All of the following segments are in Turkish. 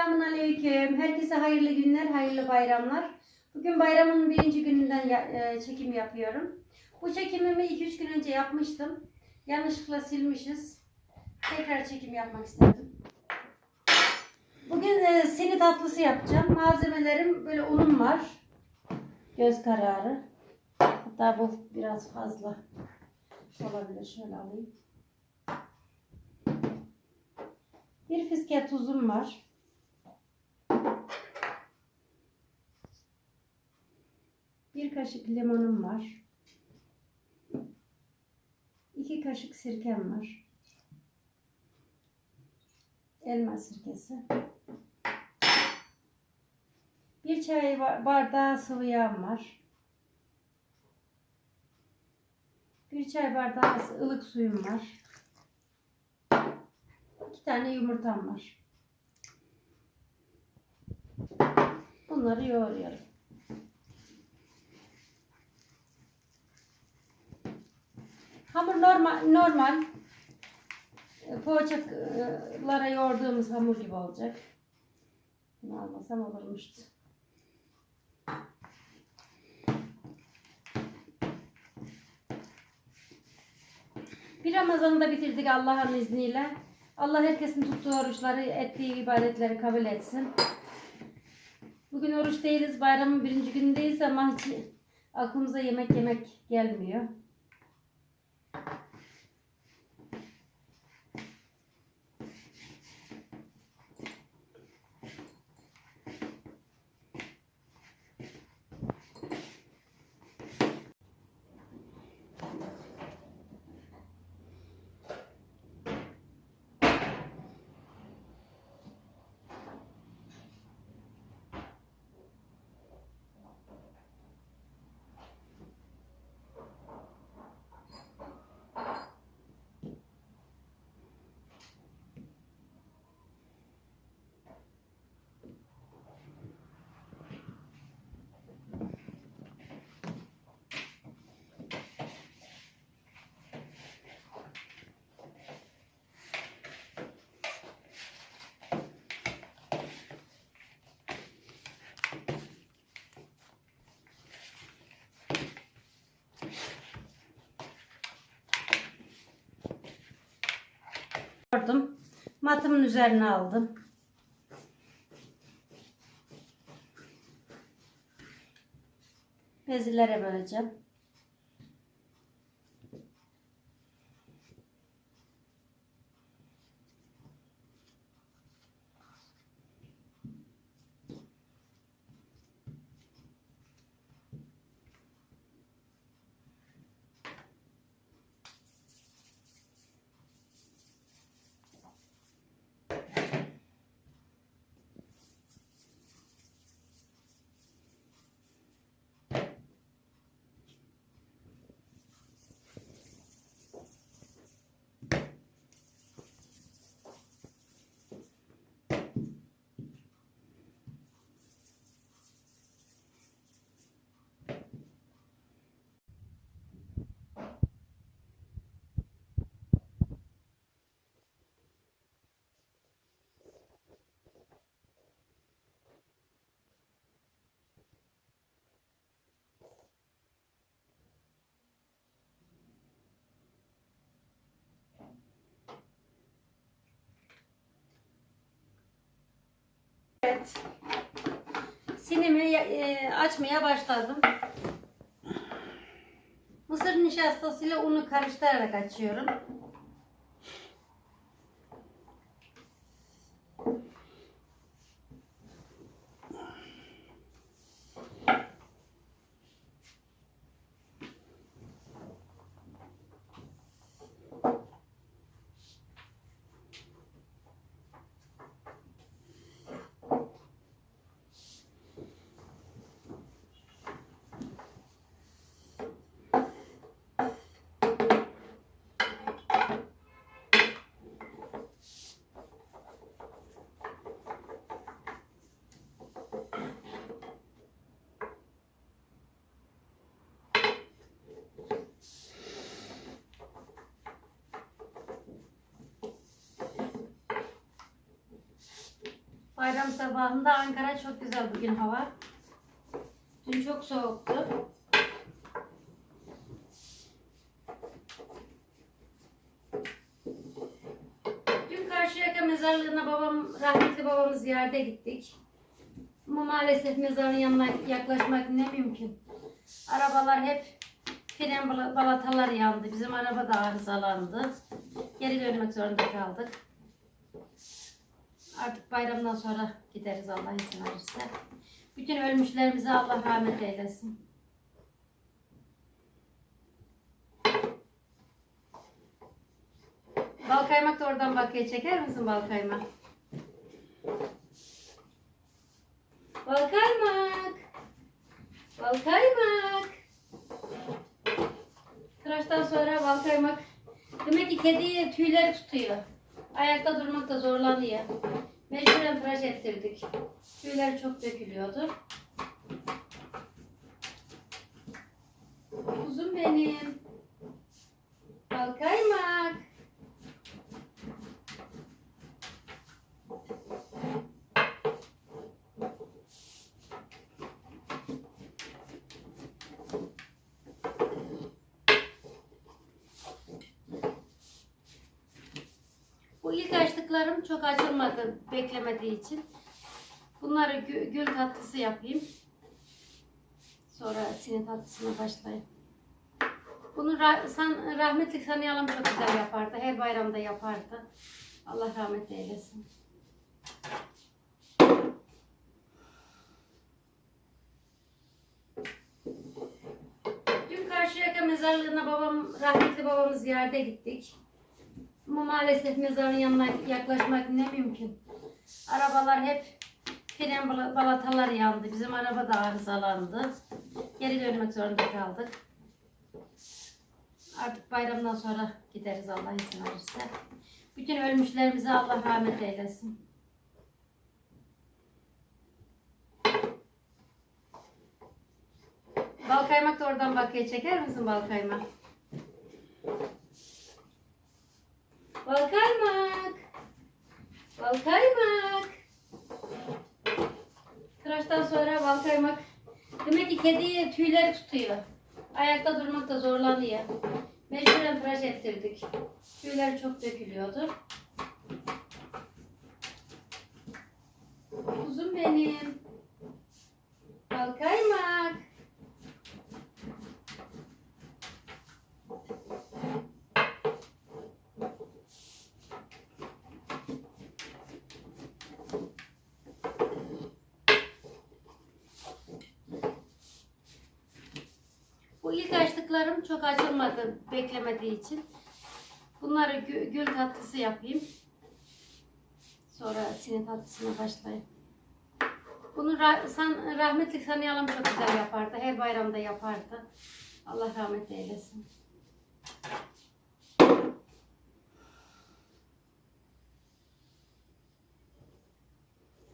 Selamun Aleyküm. Herkese hayırlı günler, hayırlı bayramlar. Bugün bayramın birinci gününden e, çekim yapıyorum. Bu çekimimi 2-3 gün önce yapmıştım. Yanlışlıkla silmişiz. Tekrar çekim yapmak istedim. Bugün e, sini tatlısı yapacağım. Malzemelerim böyle unum var. Göz kararı. Hatta bu biraz fazla olabilir. Şöyle alayım. Bir fiske tuzum var. Bir kaşık limonum var. İki kaşık sirkem var. Elma sirkesi. Bir çay ba- bardağı sıvı yağım var. Bir çay bardağı ılık suyum var. İki tane yumurtam var. Bunları yoğuruyorum. Hamur normal normal e, poğaçalara yoğurduğumuz hamur gibi olacak. Bunu almasam olurmuştu. Bir Ramazan'ı da bitirdik Allah'ın izniyle. Allah herkesin tuttuğu oruçları, ettiği ibadetleri kabul etsin. Bugün oruç değiliz, bayramın birinci günündeyiz ama hiç aklımıza yemek yemek gelmiyor. Gördüm. Matımın üzerine aldım. Bezilere böleceğim. Evet. Sinimi e, açmaya başladım. Mısır nişastasıyla unu karıştırarak açıyorum. Bayram sabahında Ankara çok güzel bugün hava. Dün çok soğuktu. Dün Karşıyaka mezarlığına babam, rahmetli babamı ziyarete gittik. Ama maalesef mezarın yanına yaklaşmak ne mümkün. Arabalar hep fren bala- balatalar yandı. Bizim araba da arızalandı. Geri dönmek zorunda kaldık. Artık bayramdan sonra gideriz Allah izin verirse. Bütün ölmüşlerimize Allah rahmet eylesin. Bal kaymak da oradan bakıya çeker misin bal kaymak? Bal kaymak. Bal kaymak. Tıraştan sonra bal kaymak. Demek ki kedi tüyleri tutuyor. Ayakta durmakta zorlanıyor. Mecburen tıraş ettirdik. Tüyleri çok dökülüyordu. Kuzum benim. Bal kaymak. Bu ilk açtıklarım çok açılmadı beklemediği için. Bunları gü- gül tatlısı yapayım. Sonra sinir tatlısına başlayayım. Bunu ra- san- rahmetli Saniyalım çok güzel yapardı. Her bayramda yapardı. Allah rahmet eylesin. Dün Karşıyaka mezarlığına babam, rahmetli babamı ziyarete gittik. Ama maalesef mezarın yanına yaklaşmak ne mümkün. Arabalar hep fren bala- balatalar yandı. Bizim araba da arızalandı. Geri dönmek zorunda kaldık. Artık bayramdan sonra gideriz Allah izin verirse. Bütün ölmüşlerimize Allah rahmet eylesin. Bal kaymak da oradan bakıya çeker misin bal kaymak? Bal kaymak. Bal kaymak. Tıraştan sonra bal kaymak. Demek ki kedi tüyleri tutuyor. Ayakta durmakta zorlanıyor. Mecburen tıraş ettirdik. Tüyleri çok dökülüyordu. Kuzum benim. Bal kaymak. Bu ilk açtıklarım çok açılmadı beklemediği için. Bunları gü- gül tatlısı yapayım. Sonra sinir tatlısına başlayayım. Bunu ra- san- rahmetli Saniyalım çok güzel yapardı. Her bayramda yapardı. Allah rahmet eylesin.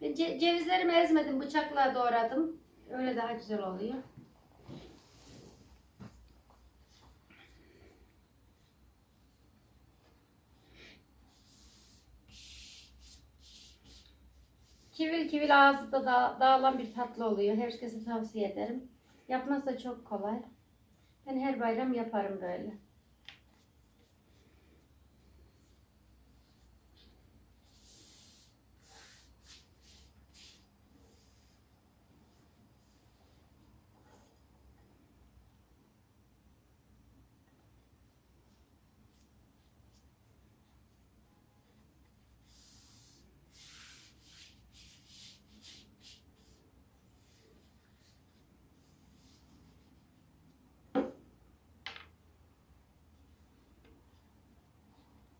Ce- cevizlerimi ezmedim. Bıçakla doğradım. Öyle daha güzel oluyor. Kivil kivil ağzında da dağılan bir tatlı oluyor. Herkese tavsiye ederim. Yapması çok kolay. Ben her bayram yaparım böyle.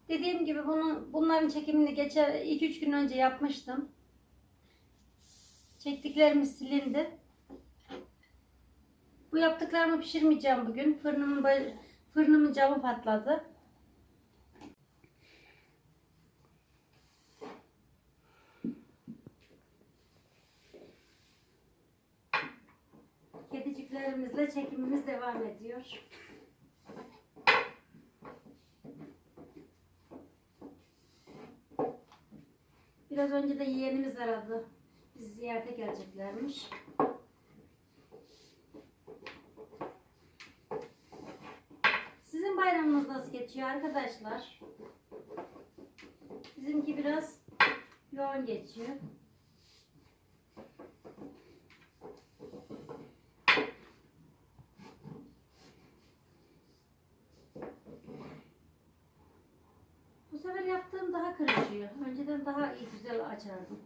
Dediğim gibi bunu bunların çekimini geçen 2-3 gün önce yapmıştım. Çektiklerimiz silindi. Bu yaptıklarımı pişirmeyeceğim bugün. Fırınımın fırınımın camı patladı. Kediciklerimizle çekimimiz devam ediyor. Biraz önce de yeğenimiz aradı. Biz ziyarete geleceklermiş. Sizin bayramınız nasıl geçiyor arkadaşlar? Bizimki biraz yoğun geçiyor. Bu sefer yaptığım daha karışıyor. Önceden daha iyi güzel açardım.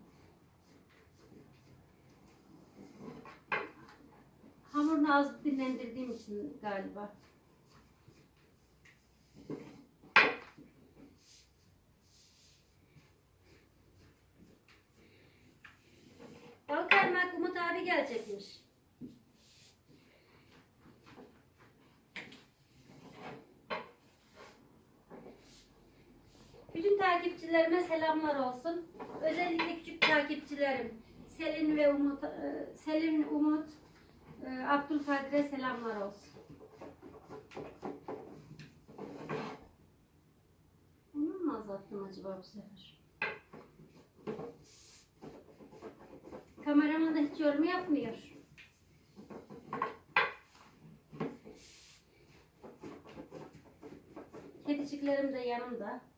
Hamurunu az dinlendirdiğim için galiba. Bal kaymak Umut abi gelecekmiş. Bütün takipçilerime selamlar olsun. Özellikle küçük takipçilerim Selin ve Umut, e, Selin, Umut, e, Abdülkadir'e selamlar olsun. Onu mu azalttım acaba bu sefer? Kameraman da hiç yorum yapmıyor. Kediciklerim de yanımda.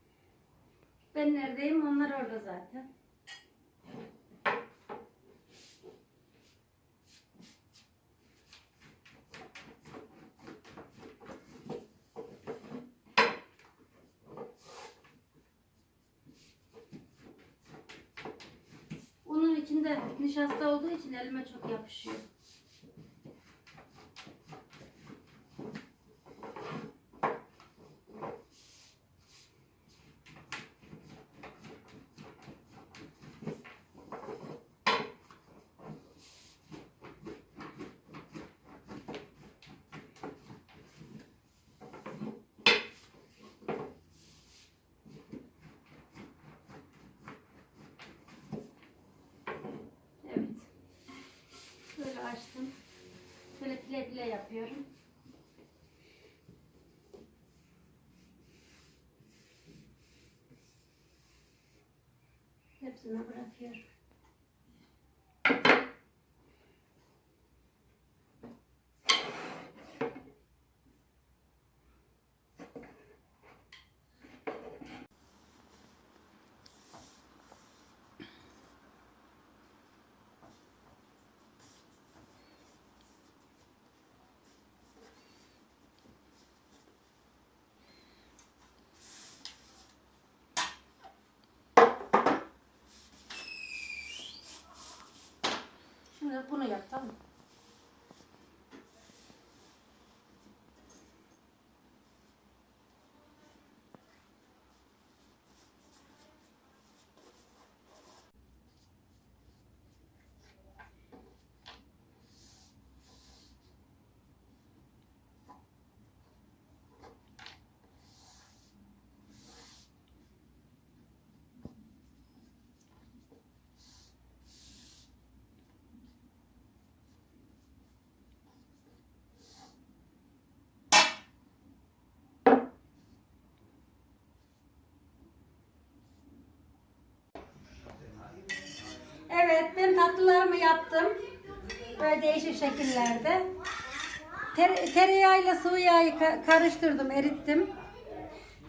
Ben neredeyim? Onlar orada zaten. Onun içinde nişasta olduğu için elime çok yapışıyor. Evet. Böyle açtım. Bile yapıyorum. Hepsini bırakıyorum. 분은 약점. Evet, ben tatlılarımı yaptım. Böyle değişik şekillerde. Ter, tereyağıyla sıvı yağı ka- karıştırdım, erittim.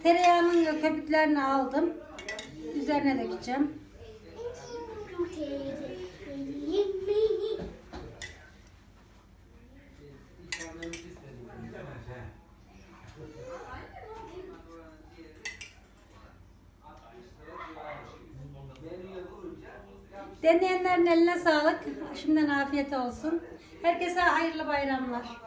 Tereyağının köpüklerini aldım. Üzerine dökeceğim. Deneyenlerin eline sağlık. Şimdiden afiyet olsun. Herkese hayırlı bayramlar.